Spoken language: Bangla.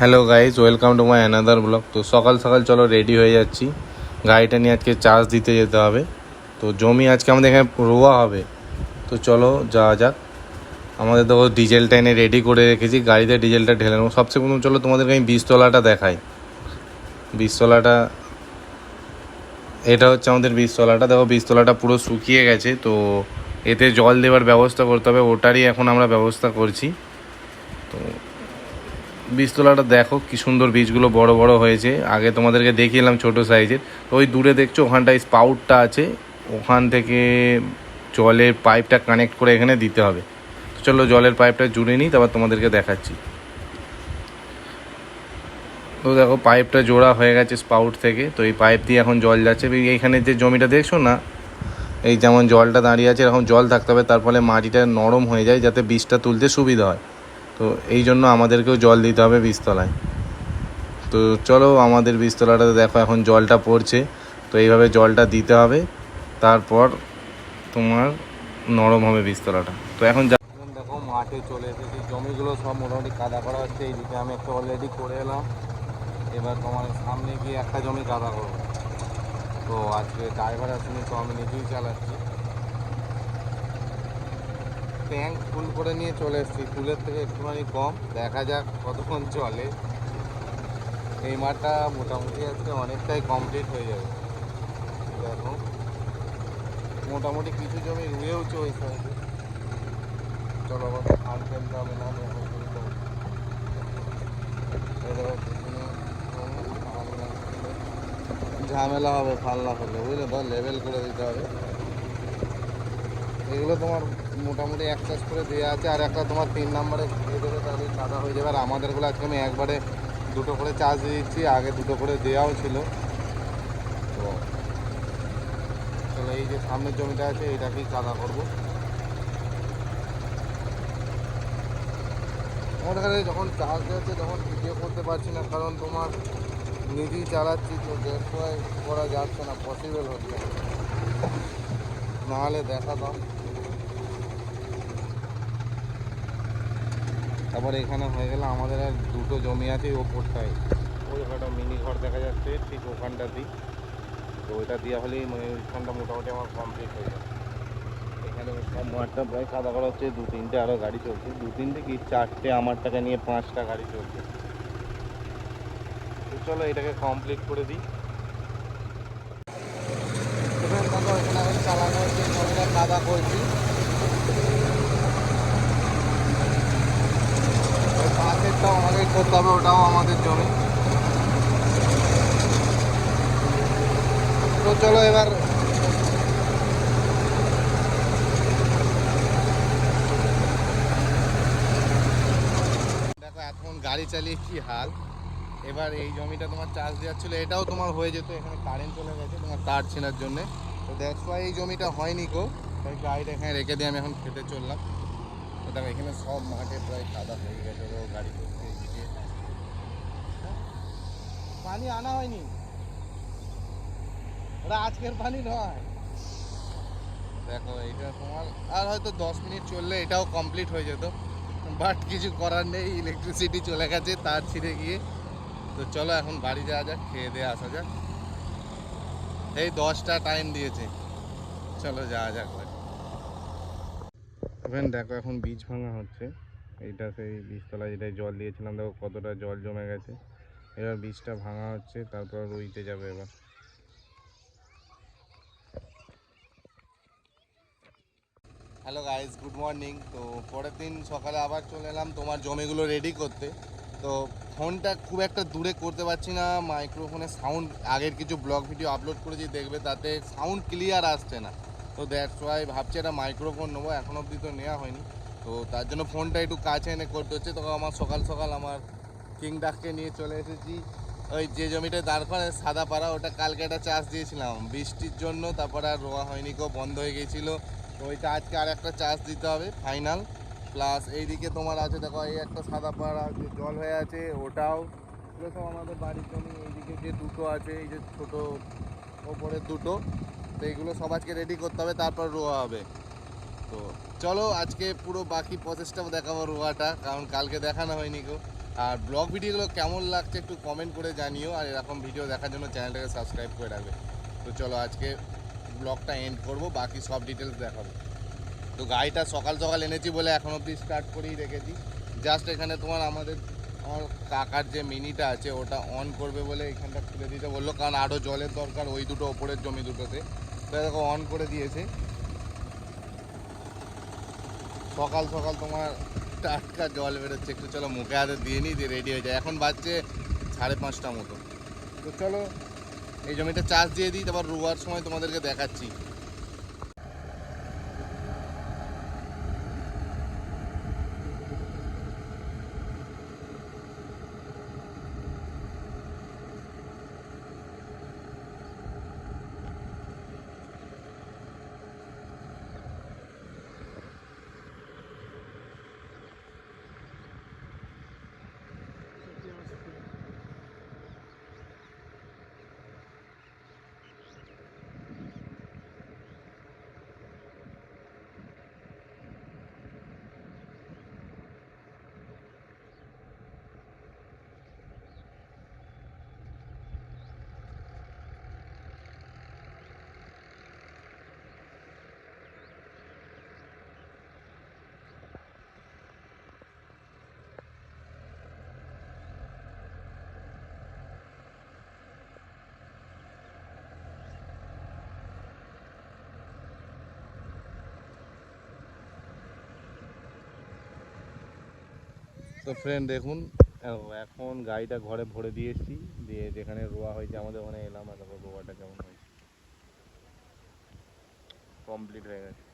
Hello guys welcome to my another blog তো সকাল সকাল চলো রেডি হয়ে যাচ্ছি। গাড়িটা নিয়ে আজকে চার্জ দিতে যেতে হবে। তো জমি আজকে আমাদের এখানে রোয়া হবে। তো চলো যাওয়া যাক। আমাদের তো ডিজেলটা এনে রেডি করে রেখেছি। গাড়িতে ডিজেলটা ঢেলে নেব। সবচেয়ে প্রথম চলো তোমাদেরকে আমি বীজতলাটা দেখাই। বীজতলাটা, এটা হচ্ছে আমাদের বীজতলাটা। দেখো বীজতলাটা পুরো শুকিয়ে গেছে। তো এতে জল দেওয়ার ব্যবস্থা করতে হবে। ওটারই এখন আমরা ব্যবস্থা করছি। বীজতলাটা দেখো, কি সুন্দর বীজগুলো বড় বড় হয়েছে। আগে তোমাদেরকে দেখিয়েলাম ছোট সাইজের। তো ওই দূরে দেখছ, ওখানটায় স্পাউটটা আছে। ওখান থেকে জলের পাইপটা কানেক্ট করে এখানে দিতে হবে। তো চলো জলের পাইপটা জুড়ে নিই, তারপর তোমাদেরকে দেখাচ্ছি। তো দেখো পাইপটা জোড়া হয়ে গেছে স্পাউট থেকে। তো এই পাইপ দিয়ে এখন জল যাচ্ছে। এই- এইখানে যে জমিটা দেখছ না, এই যেমন জলটা দাঁড়িয়ে আছে, এরকম জল থাকতে হবে। তার ফলে মাটিটা নরম হয়ে যায়, যাতে বীজটা তুলতে সুবিধা হয়। তো এই জন্য আমাদেরকেও জল দিতে হবে বীজতলায়। তো চলো আমাদের বীজতলাটাতে দেখো এখন জলটা পড়ছে। তো এইভাবে জলটা দিতে হবে। তারপর তোমার নরম হবে বীজতলাটা। তো এখন দেখো মাঠে চলে এসেছি। জমিগুলো সব মোটামুটি কাদা করা হচ্ছে। এই এইদিকে আমি একটা অলরেডি করে এলাম। এবার তোমার সামনে গিয়ে একটা জমি কাদা করব। তো আজকে ড্রাইভার আসেনি, তো আমি নিজেই চালাচ্ছি। ট্যাঙ্ক ফুল করে নিয়ে চলে এসেছি। ফুলের থেকে একটুখানি কম। দেখা যাক কতক্ষণ চলে। এই মাঠটা মোটামুটি আজকে অনেকটাই কমপ্লিট হয়ে যাবে। দেখো। মোটামুটি কিছু জমি ওই সাইডে চলো আবার ধান হবে, না ঝামেলা হবে ফেললে বুঝলে ধর লেভেল করে দিতে হবে। এগুলো তোমার মোটামুটি এক চাষ করে দেওয়া আছে, আর একটা তোমার তিন নম্বরে দিয়ে দেবে, তাহলে সাদা হয়ে যাবে। আর আমাদেরগুলো আজকে আমি একবারে দুটো করে চার্জ দিয়ে দিচ্ছি, আগে দুটো করে দেওয়াও ছিল। তো চলো এই যে সামনের জমিটা আছে, এটাকেই কাদা করব। আমার কাছে যখন চার্জ হচ্ছে, তখন ভিডিও করতে পারছি না, কারণ তোমার নিজেই চালাচ্ছি, তো দেড় করা যাচ্ছে না পসিবল হচ্ছে না। নাহলে দেখা দাও। তারপর এখানে হয়ে গেলে আমাদের আর দুটো জমি আছে ওপরটায়। ওই একটা মিনি ঘর দেখা যাচ্ছে, ঠিক ওখানটাতেই তো ওইটা দেওয়া হলেই মানে ওইখানটা মোটামুটি আমার কমপ্লিট হয়ে যাবে। এখানে মাঠটা প্রায় কাদা করা হচ্ছে, দু তিনটে আরও গাড়ি চলছে। দু তিনটে কি চারটে আমার টাকা নিয়ে পাঁচটা গাড়ি চলছে। তো চলো এটাকে কমপ্লিট করে দিই। চালানো কাদা করছি পাশেরটাও আমাদের করতে হবে, ওটাও আমাদের জমি। তো চলো এবার দেখো, এখন গাড়ি চালিয়ে কি হাল। এবার এই জমিটা তোমার চার্জ দেওয়ার ছিল, এটাও তোমার হয়ে যেত, এখানে কারেন্ট চলে গেছে তোমার তার ছেনার জন্যে। তো ওয়াই এই জমিটা হয়নি গো। তাই গাড়িটা এখানে রেখে দিয়ে আমি এখন খেতে চললাম। দেখো, এখানে সব মাঠে প্রায় কাদা হয়ে গেছে ও গাড়ি করতে এইদিকে পানি আনা হয়নি। ওরা আজকের পানি নয়। দেখো এটা তোমার, আর হয়তো দশ মিনিট চললে এটাও কমপ্লিট হয়ে যেত। বাট কিছু করার নেই ইলেকট্রিসিটি চলে গেছে তার ছিঁড়ে গিয়ে। তো চলো এখন বাড়ি যাওয়া যাক, খেয়ে দিয়ে আসা যাক। এই দশটা টাইম দিয়েছে। চলো যাওয়া যাক। এবার দেখো এখন বীজ ভাঙা হচ্ছে। এইটা সেই বীজতলায় যেটাই জল দিয়েছিলাম, দেখো কতটা জল জমে গেছে। এবার বীজটা ভাঙা হচ্ছে, তারপর রুইতে যাবে এবার। হ্যালো গাইজ গুড মর্নিং তো পরের দিন সকালে আবার চলে এলাম তোমার জমিগুলো রেডি করতে। তো ফোনটা খুব একটা দূরে করতে পারছি না মাইক্রোফোনে সাউন্ড আগের কিছু ব্লগ ভিডিও আপলোড করেছি, দেখবে তাতে সাউন্ড ক্লিয়ার আসছে না। তো দ্যাটস ওয়াই ভাবছি একটা মাইক্রোফোন নেব, এখন অবধি তো নেওয়া হয়নি। তো তার জন্য ফোনটা একটু কাছে এনে করতে হচ্ছে তো আমার সকাল সকাল আমার কিং ডাককে নিয়ে চলে এসেছি। ওই যে জমিটা দাঁড় করে, সাদা পাড়া, ওটা কালকে একটা চাষ দিয়েছিলাম। বৃষ্টির জন্য তারপরে আর রোয়া হয়নি কো বন্ধ হয়ে গেছিল। তো ওইটা আজকে আর একটা চার্জ দিতে হবে ফাইনাল প্লাস এইদিকে তোমার আছে, দেখো, এই একটা সাদা পাড়া, যে জল হয়ে আছে, ওটাও। এগুলো সব আমাদের বাড়ির জমি, এইদিকে যে দুটো আছে, এই যে ছোটো ওপরের দুটো। তো এগুলো সব আজকে রেডি করতে হবে, তারপর রোয়া হবে। তো চলো আজকে পুরো বাকি প্রসেসটা দেখাবো রোয়াটা, কারণ কালকে দেখানো হয়নি গো। আর ব্লগ ভিডিওগুলো কেমন লাগছে একটু কমেন্ট করে জানিও, আর এরকম ভিডিও দেখার জন্য চ্যানেলটাকে সাবস্ক্রাইব করে রাখবে। তো চলো আজকে ব্লগটা এন্ড করব, বাকি সব ডিটেলস দেখাবো। তো গাড়িটা সকাল সকাল এনেছি বলে এখন অবধি স্টার্ট করেই রেখেছি। জাস্ট এখানে তোমার আমাদের, আমার কাকার যে মিনিটা আছে, ওটা অন করবে বলে এখানটা খুলে দিতে বলল, কারণ আরও জলের দরকার ওই দুটো ওপরের জমি দুটোতে। দেখো অন করে দিয়েছে। সকাল সকাল তোমার টাটকা জল বেরোচ্ছে। একটু চলো মুখে হাতে দিয়ে নিই দিয়ে রেডি হয়ে যায়। এখন বাজছে সাড়ে পাঁচটা মতো। তো চলো, এই জমিটা চাষ দিয়ে দিই, তারপর রোয়ার সময় তোমাদেরকে দেখাচ্ছি। তো ফ্রেন্ড দেখুন এখন গাড়িটা ঘরে ভরে দিয়ে এসেছি। দিয়ে যেখানে রোয়া হয়েছে, আমাদের ওখানে এলাম আর তারপর রোয়াটা কেমন হয়েছে? কমপ্লিট হয়ে গেছে।